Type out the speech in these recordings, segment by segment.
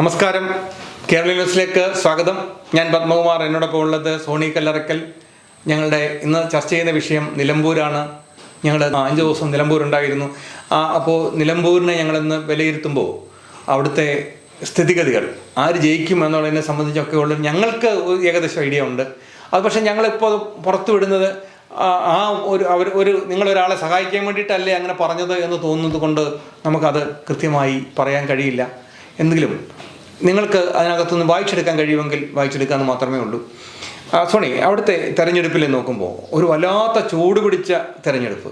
നമസ്കാരം. കേരള ന്യൂസിലേക്ക് സ്വാഗതം. ഞാൻ പത്മകുമാർ. എന്നോടൊപ്പം ഉള്ളത് സോണി കല്ലറക്കൽ. ഞങ്ങളുടെ ഇന്ന് ചർച്ച ചെയ്യുന്ന വിഷയം നിലമ്പൂരാണ്. ഞങ്ങൾ അഞ്ച് ദിവസം നിലമ്പൂർ ഉണ്ടായിരുന്നു. അപ്പോൾ നിലമ്പൂരിനെ ഞങ്ങളിന്ന് വിലയിരുത്തുമ്പോൾ അവിടുത്തെ സ്ഥിതിഗതികൾ ആര് ജയിക്കും എന്നുള്ളതിനെ സംബന്ധിച്ചൊക്കെ ഉള്ള ഞങ്ങൾക്ക് ഒരു ഏകദേശം ഐഡിയ ഉണ്ട്. അത് പക്ഷേ ഞങ്ങളിപ്പോൾ പുറത്തു വിടുന്നത് ആ ഒരു അവർ ഒരു നിങ്ങളൊരാളെ സഹായിക്കാൻ വേണ്ടിയിട്ടല്ലേ അങ്ങനെ പറഞ്ഞത് എന്ന് തോന്നുന്നത് കൊണ്ട് നമുക്കത് കൃത്യമായി പറയാൻ കഴിയില്ല. എന്തെങ്കിലും നിങ്ങൾക്ക് അതിനകത്തുനിന്ന് വായിച്ചെടുക്കാൻ കഴിയുമെങ്കിൽ വായിച്ചെടുക്കാമെന്ന് മാത്രമേ ഉള്ളൂ. സോണി അവിടുത്തെ തെരഞ്ഞെടുപ്പിൽ നോക്കുമ്പോൾ ഒരു വല്ലാത്ത ചൂട് പിടിച്ച തെരഞ്ഞെടുപ്പ്.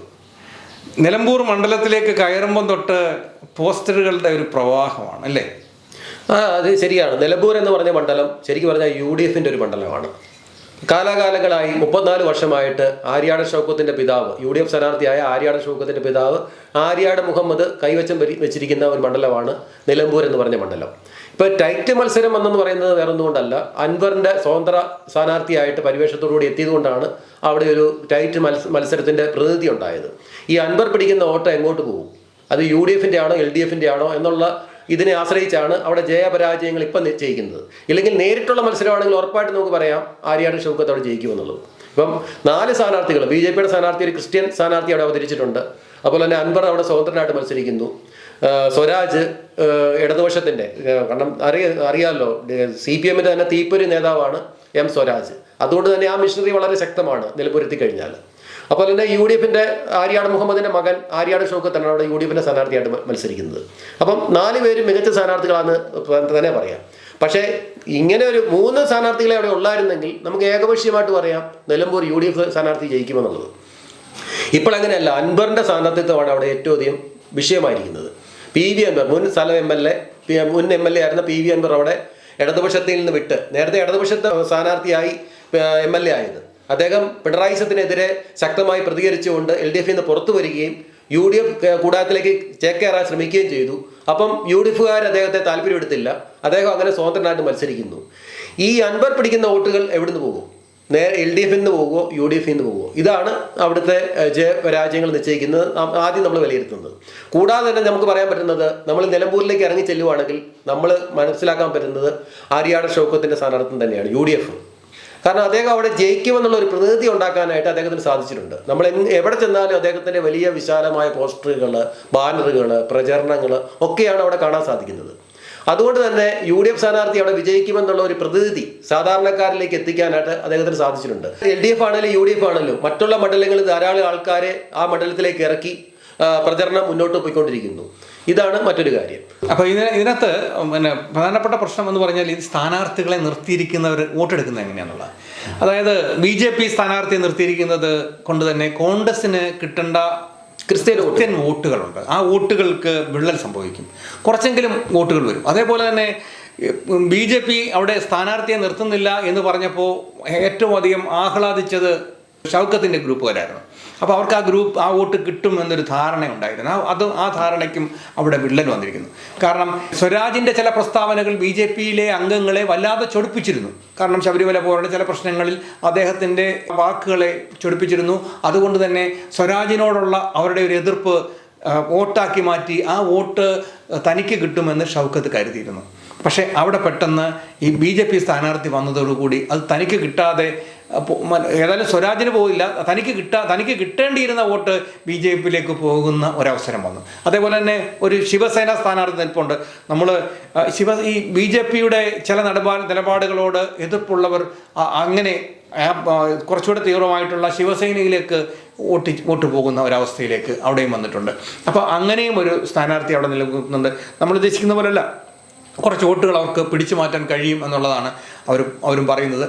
നിലമ്പൂർ മണ്ഡലത്തിലേക്ക് കയറുമ്പം തൊട്ട് പോസ്റ്ററുകളുടെ ഒരു പ്രവാഹമാണ് അല്ലേ? ആ അത് ശരിയാണ്. നിലമ്പൂർ എന്ന് പറഞ്ഞ മണ്ഡലം ശരിക്കും പറഞ്ഞാൽ യു ഡി എഫിന്റെ ഒരു മണ്ഡലമാണ്. കാലാകാലങ്ങളായി മുപ്പത്തിനാല് വർഷമായിട്ട് ആര്യാട് ഷൗക്കത്തിന്റെ പിതാവ് യു ഡി എഫ് സ്ഥാനാർത്ഥിയായ ആര്യാട് ഷൗക്കത്തിന്റെ പിതാവ് ആര്യാട് മുഹമ്മദ് കൈവച്ചം വെച്ചിരിക്കുന്ന ഒരു മണ്ഡലമാണ് നിലമ്പൂർ എന്ന് പറഞ്ഞ മണ്ഡലം. ഇപ്പൊ ടൈറ്റ് മത്സരം എന്നെന്ന് പറയുന്നത് വേറെ ഒന്നുകൊണ്ടല്ല അൻവറിന്റെ സ്വതന്ത്ര സ്ഥാനാർത്ഥിയായിട്ട് പരിവേഷത്തോടുകൂടി എത്തിയത് കൊണ്ടാണ് അവിടെ ഒരു ടൈറ്റ് മത്സരത്തിന്റെ പ്രതിനിധി ഉണ്ടായത്. ഈ അൻവർ പിടിക്കുന്ന ഓട്ടം എങ്ങോട്ട് പോകും? അത് യു ഡി എഫിന്റെ ആണോ എൽ ഡി എഫിന്റെ ആണോ എന്നുള്ള ഇതിനെ ആശ്രയിച്ചാണ് അവിടെ ജയപരാജയങ്ങൾ ഇപ്പം നിശ്ചയിക്കുന്നത് ഇല്ലെങ്കിൽ നേരിട്ടുള്ള മത്സരമാണെങ്കിൽ ഉറപ്പായിട്ട് നമുക്ക് പറയാം ആര്യാട് ഷൗക്കത്ത് അവിടെ ജയിക്കുമെന്നുള്ളത് ഇപ്പം നാല് സ്ഥാനാർത്ഥികൾ ബി ജെ പിയുടെ സ്ഥാനാർത്ഥി ഒരു ക്രിസ്ത്യൻ സ്ഥാനാർത്ഥി അവിടെ അവതരിച്ചിട്ടുണ്ട്. അതുപോലെ തന്നെ അൻവർ അവിടെ സ്വതന്ത്രനായിട്ട് മത്സരിക്കുന്നു. സ്വരാജ് ഇടതുപക്ഷത്തിന്റെ കാരണം അറിയ അറിയാമല്ലോ സി പി എമ്മിന്റെ തന്നെ തീപ്പൊരി നേതാവാണ് എം സ്വരാജ്. അതുകൊണ്ട് തന്നെ ആ മിഷണറി വളരെ ശക്തമാണ് നിലപുരത്തി കഴിഞ്ഞാൽ അപ്പോൾ തന്നെ യു ഡി എഫിന്റെ ആര്യാട് മുഹമ്മദിന്റെ മകൻ ആര്യാട് ഷൗക്കത്താണ് അവിടെ യു ഡി എഫിന്റെ സ്ഥാനാർത്ഥിയായിട്ട് മത്സരിക്കുന്നത്. അപ്പം നാല് പേരും മികച്ച സ്ഥാനാർത്ഥികളാണ് തന്നെ പറയാം. പക്ഷേ ഇങ്ങനെ ഒരു മൂന്ന് സ്ഥാനാർത്ഥികളെ അവിടെ ഉള്ളായിരുന്നെങ്കിൽ നമുക്ക് ഏകപക്ഷീയമായിട്ട് പറയാം നിലമ്പൂർ യു ഡി എഫ് സ്ഥാനാർത്ഥി ജയിക്കുമെന്നുള്ളത്. ഇപ്പോൾ അങ്ങനെയല്ല അൻബറിന്റെ സ്ഥാനാർത്ഥിത്വമാണ് അവിടെ ഏറ്റവും അധികം വിഷയമായിരിക്കുന്നത്. പി വി അൻവർ മുൻ സ്ഥലം എം എൽ എ മുൻ എം എൽ എ ആയിരുന്ന പി വി അൻവർ അവിടെ ഇടതുപക്ഷത്തിൽ നിന്ന് വിട്ട് നേരത്തെ ഇടതുപക്ഷത്തെ സ്ഥാനാർത്ഥിയായി എം എൽ എ ആയത് അദ്ദേഹം പിണറായി സത്തിനെതിരെ ശക്തമായി പ്രതികരിച്ചുകൊണ്ട് എൽ ഡി എഫിൽ നിന്ന് പുറത്തു വരികയും യു ഡി എഫ് കൂടാരത്തിലേക്ക് ചേക്കേറാൻ ശ്രമിക്കുകയും ചെയ്തു. അപ്പം യു ഡി എഫുകാർ അദ്ദേഹത്തെ താല്പര്യപ്പെടുത്തില്ല അദ്ദേഹം അങ്ങനെ സ്വതന്ത്രനായിട്ട് മത്സരിക്കുന്നു. ഈ അൻവർ പിടിക്കുന്ന വോട്ടുകൾ എവിടുന്ന് പോകും? നേരെ എൽ ഡി എഫിൽ നിന്ന് പോകുമോ യു ഡി എഫിൽ നിന്ന് പോകുമോ ഇതാണ് അവിടുത്തെ ജയ ജയപരാജയങ്ങൾ നിശ്ചയിക്കുന്നത്. ആദ്യം നമ്മൾ വിലയിരുത്തുന്നത്. കൂടാതെ തന്നെ നമുക്ക് പറയാൻ പറ്റുന്നത് നമ്മൾ നിലമ്പൂരിലേക്ക് ഇറങ്ങി ചെല്ലുവാണെങ്കിൽ നമ്മൾ മനസ്സിലാക്കാൻ പറ്റുന്നത് ആര്യാട് ഷൗക്കത്തിന്റെ സ്ഥാനാർത്ഥം തന്നെയാണ് യു ഡി എഫ്. കാരണം അദ്ദേഹം അവിടെ ജയിക്കുമെന്നുള്ള ഒരു പ്രതിനിധി ഉണ്ടാക്കാനായിട്ട് അദ്ദേഹത്തിന് സാധിച്ചിട്ടുണ്ട്. നമ്മൾ എവിടെ ചെന്നാലും അദ്ദേഹത്തിന്റെ വലിയ വിശാലമായ പോസ്റ്ററുകൾ ബാനറുകൾ പ്രചരണങ്ങൾ ഒക്കെയാണ് അവിടെ കാണാൻ സാധിക്കുന്നത്. അതുകൊണ്ട് തന്നെ യു ഡി എഫ് സ്ഥാനാർത്ഥി അവിടെ വിജയിക്കുമെന്നുള്ള ഒരു പ്രതിനിധി സാധാരണക്കാരിലേക്ക് എത്തിക്കാനായിട്ട് അദ്ദേഹത്തിന് സാധിച്ചിട്ടുണ്ട്. എൽ ഡി എഫ് ആണെങ്കിലും യു ഡി എഫ് ആണെങ്കിലും മറ്റുള്ള മണ്ഡലങ്ങളിൽ ധാരാളം ആൾക്കാരെ ആ മണ്ഡലത്തിലേക്ക് ഇറക്കി പ്രചരണം മുന്നോട്ട് പോയിക്കൊണ്ടിരിക്കുന്നു. ഇതാണ് മറ്റൊരു കാര്യം. അപ്പോൾ ഇതിന് ഇതിനകത്ത് പിന്നെ പ്രധാനപ്പെട്ട പ്രശ്നം എന്ന് പറഞ്ഞാൽ ഈ സ്ഥാനാർത്ഥികളെ നിർത്തിയിരിക്കുന്നവർ വോട്ടെടുക്കുന്നത് എങ്ങനെയാണെന്നുള്ളത് അതായത് ബി ജെ പി സ്ഥാനാർത്ഥിയെ നിർത്തിയിരിക്കുന്നത് കൊണ്ട് തന്നെ കോൺഗ്രസിന് കിട്ടേണ്ട ക്രിസ്ത്യൻ ക്രിസ്ത്യൻ വോട്ടുകളുണ്ട്. ആ വോട്ടുകൾക്ക് വിള്ളൽ സംഭവിക്കും. കുറച്ചെങ്കിലും വോട്ടുകൾ വരും. അതേപോലെ തന്നെ ബി ജെ പി അവിടെ സ്ഥാനാർത്ഥിയെ നിർത്തുന്നില്ല എന്ന് പറഞ്ഞപ്പോൾ ഏറ്റവും അധികം ആഹ്ലാദിച്ചത് ഷൗക്കത്തിന്റെ ഗ്രൂപ്പുകാരായിരുന്നു അപ്പോൾ അവർക്ക് ആ ഗ്രൂപ്പ് ആ വോട്ട് കിട്ടും എന്നൊരു ധാരണ ഉണ്ടായിരുന്നു. ആ- അത് ആ ധാരണയ്ക്കും അവിടെ വിള്ളൽ വന്നിരിക്കുന്നു. കാരണം സ്വരാജിന്റെ ചില പ്രസ്താവനകൾ ബി ജെ പിയിലെ അംഗങ്ങളെ വല്ലാതെ ചൊടിപ്പിച്ചിരുന്നു. കാരണം ശബരിമല പോലുള്ള ചില പ്രശ്നങ്ങളിൽ അദ്ദേഹത്തിന്റെ വാക്കുകളെ ചൊടിപ്പിച്ചിരുന്നു. അതുകൊണ്ട് തന്നെ സ്വരാജിനോടുള്ള അവരുടെ ഒരു എതിർപ്പ് വോട്ടാക്കി മാറ്റി ആ വോട്ട് തനിക്ക് കിട്ടുമെന്ന് ഷൗക്കത്ത് കരുതിയിരുന്നു. പക്ഷേ അവിടെ പെട്ടെന്ന് ഈ ബി ജെ പി സ്ഥാനാർത്ഥി വന്നതോടുകൂടി അത് തനിക്ക് കിട്ടാതെ ഏതായാലും സ്വരാജിന് പോയില്ല. തനിക്ക് കിട്ടാ തനിക്ക് കിട്ടേണ്ടിയിരുന്ന വോട്ട് ബി ജെ പിയിലേക്ക് പോകുന്ന ഒരവസരം വന്നു. അതേപോലെ തന്നെ ഒരു ശിവസേന സ്ഥാനാർത്ഥി നിൽപ്പുണ്ട്. നമ്മൾ ശിവ ഈ ബി ജെ പിയുടെ ചില നിലപാ നിലപാടുകളോട് എതിർപ്പുള്ളവർ അങ്ങനെ കുറച്ചുകൂടെ തീവ്രമായിട്ടുള്ള ശിവസേനയിലേക്ക് വോട്ടി വോട്ട് പോകുന്ന ഒരവസ്ഥയിലേക്ക് അവിടെയും വന്നിട്ടുണ്ട്. അപ്പോൾ അങ്ങനെയും ഒരു സ്ഥാനാർത്ഥി അവിടെ നിലനിൽക്കുന്നുണ്ട്. നമ്മൾ ഉദ്ദേശിക്കുന്ന പോലെയല്ല. കുറച്ച് വോട്ടുകൾ അവർക്ക് പിടിച്ചു മാറ്റാൻ കഴിയും എന്നുള്ളതാണ് അവർ അവരും പറയുന്നത്.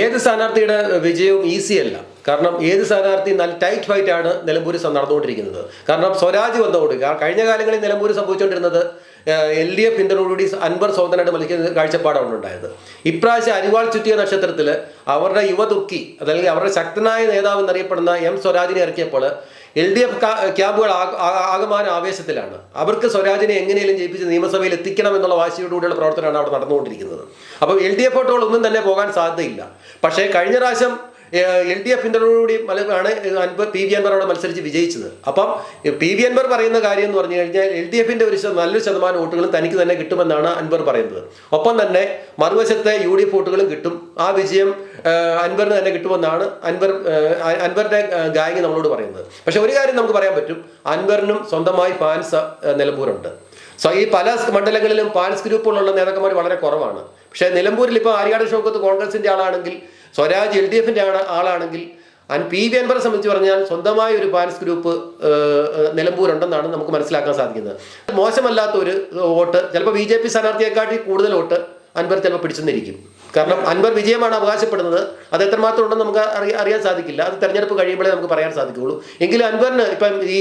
ഏത് സ്ഥാനാർത്ഥിയുടെ വിജയവും ഈസി അല്ല. കാരണം ഏത് സ്ഥാനാർത്ഥി നല്ല ടൈറ്റ് ഫൈറ്റ് ആണ് നിലമ്പൂർ നടന്നുകൊണ്ടിരിക്കുന്നത്. കാരണം സ്വരാജ് വന്നതോട് കഴിഞ്ഞ കാലങ്ങളിൽ നിലമ്പൂർ സംഭവിച്ചുകൊണ്ടിരുന്നത് എൽ ഡി എഫ് പിന്തുണയോടുകൂടി അൻവർ സ്വതന്ത്രനായിട്ട് മത്സരിക്കുന്ന കാഴ്ചപ്പാടാണ് ഉണ്ടായത്. ഇപ്രാവശ്യം അരിവാൾ ചുറ്റിയ നക്ഷത്രത്തിൽ അവരുടെ യുവതുർക്കി അതല്ലെങ്കിൽ അവരുടെ ശക്തനായ നേതാവ് എന്നറിയപ്പെടുന്ന എം സ്വരാജിനെ ഇറക്കിയപ്പോൾ എൽ ഡി എഫ് ക്യാമ്പുകൾ ആകമാന ആവേശത്തിലാണ്. അവർക്ക് സ്വരാജിനെ എങ്ങനെയും ജയിപ്പിച്ച് നിയമസഭയിൽ എത്തിക്കണം എന്നുള്ള വാശിയോടുകൂടിയുള്ള പ്രവർത്തനമാണ് അവിടെ നടന്നുകൊണ്ടിരിക്കുന്നത്. അപ്പോൾ എൽ ഡി എഫ് ഒന്നും തന്നെ പോകാൻ സാധ്യതയില്ല. പക്ഷേ കഴിഞ്ഞ പ്രാവശ്യം എൽ ഡി എഫിന്റെകൂടി ആണ് അൻപർ പി വി അൻവർ അവിടെ മത്സരിച്ച് വിജയിച്ചത്. അപ്പം പി വി അൻവർ പറയുന്ന കാര്യം എന്ന് പറഞ്ഞു കഴിഞ്ഞാൽ എൽ ഡി എഫിന്റെ ഒരു നല്ലൊരു ശതമാനം വോട്ടുകളും തനിക്ക് തന്നെ കിട്ടുമെന്നാണ് അൻവർ പറയുന്നത്. ഒപ്പം തന്നെ മറുവശത്തെ യു ഡി എഫ് വോട്ടുകളും കിട്ടും. ആ വിജയം അൻവറിന് തന്നെ കിട്ടുമെന്നാണ് അൻവർ അൻവറിന്റെ ഗായകി നമ്മളോട് പറയുന്നത്. പക്ഷെ ഒരു കാര്യം നമുക്ക് പറയാൻ പറ്റും. അൻവറിനും സ്വന്തമായി ഫാൻസ് നിലമ്പൂരുണ്ട്. സോ ഈ പല മണ്ഡലങ്ങളിലും ഫാൻസ് ഗ്രൂപ്പുകളുള്ള നേതാക്കന്മാർ വളരെ കുറവാണ്. പക്ഷേ നിലമ്പൂരിൽ ഇപ്പോൾ ആര്യാട് ഷോക്കത്ത് കോൺഗ്രസിന്റെ ആളാണെങ്കിൽ സ്വരാജ് എൽ ഡി എഫിന്റെ ആളാണെങ്കിൽ അൻ പി വി അൻവറെ സംബന്ധിച്ച് പറഞ്ഞാൽ സ്വന്തമായ ഒരു ഫാൻസ് ഗ്രൂപ്പ് നിലമ്പൂരുണ്ടെന്നാണ് നമുക്ക് മനസ്സിലാക്കാൻ സാധിക്കുന്നത്. മോശമല്ലാത്ത ഒരു വോട്ട് ചിലപ്പോൾ ബി ജെ പി സ്ഥാനാർത്ഥിയെക്കാട്ടി കൂടുതൽ വോട്ട് അൻവർ ചിലപ്പോൾ പിടിച്ചെന്നിരിക്കും. കാരണം അൻവർ വിജയമാണ് അവകാശപ്പെടുന്നത്. അത് എത്രമാത്രം ഉണ്ടെന്ന് നമുക്ക് അറിയാൻ അറിയാൻ സാധിക്കില്ല. അത് തെരഞ്ഞെടുപ്പ് കഴിയുമ്പോഴേ നമുക്ക് പറയാൻ സാധിക്കുകയുള്ളൂ. എങ്കിലും അൻവറിന് ഇപ്പം ഈ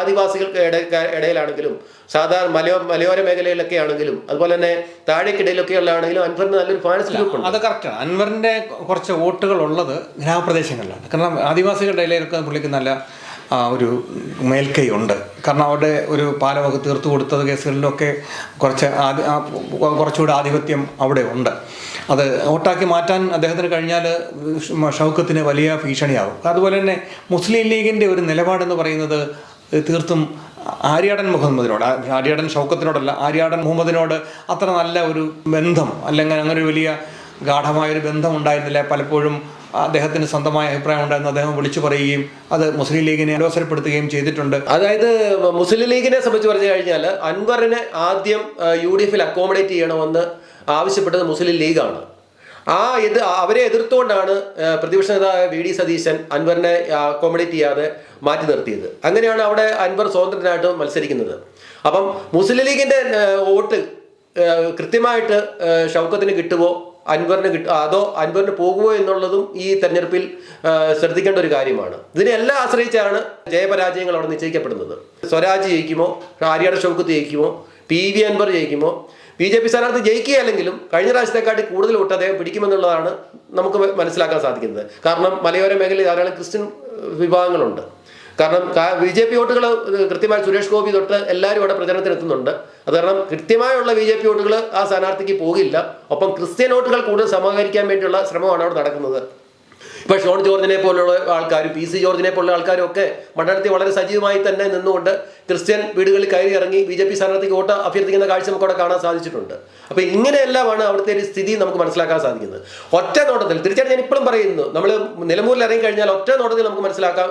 ആദിവാസികൾക്ക് ഇട ഇടയിലാണെങ്കിലും സാധാരണ മലയോ മലയോര മേഖലയിലൊക്കെ ആണെങ്കിലും അതുപോലെ തന്നെ താഴേക്കിടയിലൊക്കെ ആണെങ്കിലും അൻവറിന് നല്ലൊരു ഫാൻസ് ഗ്രൂപ്പ് ഉണ്ട്. അത് കറക്റ്റാണ് അൻവറിന്റെ കുറച്ച് വോട്ടുകൾ ഉള്ളത് ഗ്രാമപ്രദേശങ്ങളിലാണ്. കാരണം ആദിവാസികളുടെ ഇടയിലൊക്കെ പുള്ളിക്ക് നല്ല ഒരു മേൽക്കൈ ഉണ്ട് കാരണം അവിടെ ഒരു പാലമൊക്കെ തീർത്തു കൊടുത്തത് കേസുകളിലൊക്കെ കുറച്ച് ആദി കുറച്ചുകൂടെ കുറച്ചുകൂടി ആധിപത്യം അവിടെ ഉണ്ട്. അത് വോട്ടാക്കി മാറ്റാൻ അദ്ദേഹത്തിന് കഴിഞ്ഞാൽ ഷൗക്കത്തിന് വലിയ ഭീഷണിയാവും. അതുപോലെ തന്നെ മുസ്ലിം ലീഗിന്റെ ഒരു നിലപാടെന്ന് പറയുന്നത് തീർത്തും ആര്യാടൻ മുഹമ്മദിനോട് ആര്യാടൻ ഷൗക്കത്തിനോടല്ല ആര്യാടൻ മുഹമ്മദിനോട് അത്ര നല്ല ഒരു ബന്ധം അല്ലെങ്കിൽ അങ്ങനെ ഒരു വലിയ ഗാഠമായൊരു ബന്ധം ഉണ്ടായിരുന്നില്ല. പലപ്പോഴും അദ്ദേഹത്തിന് സ്വന്തമായ അഭിപ്രായം ഉണ്ടായിരുന്നു. അദ്ദേഹം വിളിച്ചു പറയുകയും അത് മുസ്ലിം ലീഗിനെ അലോസരപ്പെടുത്തുകയും ചെയ്തിട്ടുണ്ട്. അതായത് മുസ്ലിം ലീഗിനെ സംബന്ധിച്ച് പറഞ്ഞു കഴിഞ്ഞാൽ അൻവറിനെ ആദ്യം യു ഡി എഫിൽ അക്കോമഡേറ്റ് ചെയ്യണമെന്ന് ആവശ്യപ്പെട്ടത് മുസ്ലിം ലീഗാണ്. ആ എതിർ അവരെ എതിർത്തുകൊണ്ടാണ് പ്രതിപക്ഷ നേതാവ് വി ഡി സതീശൻ അൻവറിനെ അക്കോമഡേറ്റ് ചെയ്യാതെ മാറ്റി നിർത്തിയത്. അങ്ങനെയാണ് അവിടെ അൻവർ സ്വതന്ത്രനായിട്ട് മത്സരിക്കുന്നത്. അപ്പം മുസ്ലിം ലീഗിന്റെ വോട്ട് കൃത്യമായിട്ട് ഷൗക്കത്തിന് കിട്ടുമോ? അൻവറിന് കിട്ട അതോ അൻവറിന് പോകുമോ എന്നുള്ളതും ഈ തെരഞ്ഞെടുപ്പിൽ ശ്രദ്ധിക്കേണ്ട ഒരു കാര്യമാണ്. ഇതിനെല്ലാം ആശ്രയിച്ചാണ് ജയപരാജയങ്ങൾ അവിടെ നിശ്ചയിക്കപ്പെടുന്നത്. സ്വരാജ് ജയിക്കുമോ? ആര്യാട് ഷൗക്കത്ത് ജയിക്കുമോ? പി വി അൻവർ ജയിക്കുമോ? ബി ജെ പി സ്ഥാനാർത്ഥി ജയിക്കുകയല്ലെങ്കിലും കഴിഞ്ഞ പ്രാവശ്യത്തെക്കാട്ടി കൂടുതൽ വോട്ട് അദ്ദേഹം പിടിക്കുമെന്നുള്ളതാണ് നമുക്ക് മനസ്സിലാക്കാൻ സാധിക്കുന്നത്. കാരണം മലയോര മേഖലയിൽ ധാരാളം ക്രിസ്ത്യൻ വിഭാഗങ്ങളുണ്ട്. കാരണം ബി ജെ പി വോട്ടുകൾ കൃത്യമായി സുരേഷ് ഗോപി തൊട്ട് എല്ലാവരും ഇവിടെ പ്രചരണത്തിന് എത്തുന്നുണ്ട് അത് കാരണം കൃത്യമായുള്ള ബി ജെ പി വോട്ടുകൾ ആ സ്ഥാനാർത്ഥിക്ക് പോകില്ല. ഒപ്പം ക്രിസ്ത്യൻ വോട്ടുകൾ കൂടുതൽ സമാഹരിക്കാൻ വേണ്ടിയുള്ള ശ്രമമാണ് അവിടെ നടക്കുന്നത്. ഇപ്പൊ ഷോൺ ജോർജിനെ പോലുള്ള ആൾക്കാരും പി സി ജോർജിനെ പോലുള്ള ആൾക്കാരും ഒക്കെ മണ്ഡലത്തിൽ വളരെ സജീവമായി തന്നെ നിന്നുകൊണ്ട് ക്രിസ്ത്യൻ വീടുകളിൽ കയറി ഇറങ്ങി ബി ജെ പി സ്ഥാനാർത്ഥിക്ക് വോട്ട് അഭ്യർത്ഥിക്കുന്ന കാഴ്ച നമുക്ക് അവിടെ കാണാൻ സാധിച്ചിട്ടുണ്ട്. അപ്പൊ ഇങ്ങനെയെല്ലാമാണ് അവിടുത്തെ ഒരു സ്ഥിതി നമുക്ക് മനസ്സിലാക്കാൻ സാധിക്കുന്നത്. ഒറ്റ നോട്ടത്തിൽ തീർച്ചയായിട്ടും ഞാൻ ഇപ്പോഴും പറയുന്നു നമ്മൾ നിലമ്പൂരിൽ ഇറങ്ങി കഴിഞ്ഞാൽ ഒറ്റ നോട്ടത്തിൽ നമുക്ക് മനസ്സിലാക്കാം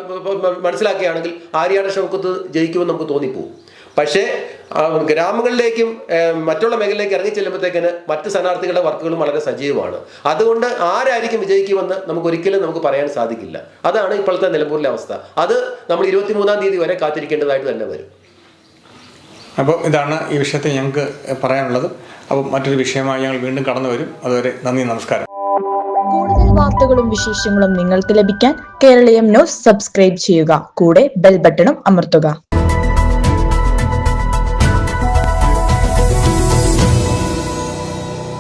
മനസ്സിലാക്കുകയാണെങ്കിൽ ആര്യാട് ഷൗക്കത്ത് ജയിക്കുമെന്ന് നമുക്ക് തോന്നിപ്പോവും. പക്ഷേ ആ, ഗ്രാമങ്ങളിലേക്കും മറ്റുള്ള മേഖലയിലേക്ക് ഇറങ്ങി ചെല്ലുമ്പോഴത്തേക്കിന് മറ്റ് സ്ഥാനാർത്ഥികളുടെ വർക്കുകളും വളരെ സജീവമാണ്. അതുകൊണ്ട് ആരായിരിക്കും വിജയിക്കുമെന്ന് നമുക്ക് ഒരിക്കലും നമുക്ക് പറയാൻ സാധിക്കില്ല. അതാണ് ഇപ്പോഴത്തെ നിലമ്പൂരിലെ അവസ്ഥ. അത് നമ്മൾ ഇരുപത്തിമൂന്നാം തീയതി വരെ കാത്തിരിക്കേണ്ടതായിട്ട് തന്നെ വരും. അപ്പോൾ ഇതാണ് ഈ വിഷയത്തിൽ ഞങ്ങൾക്ക് പറയാനുള്ളത്. അപ്പോൾ മറ്റൊരു വിഷയമായി ഞങ്ങൾ വീണ്ടും കടന്നു വരും. അതുവരെ നന്ദി നമസ്കാരം. കൂടുതൽ വാർത്തകളും വിശേഷങ്ങളും നിങ്ങൾക്ക് ലഭിക്കാൻ കേരളീയം ന്യൂസ് സബ്സ്ക്രൈബ് ചെയ്യുക. കൂടെ ബെൽ ബട്ടണും അമർത്തുക.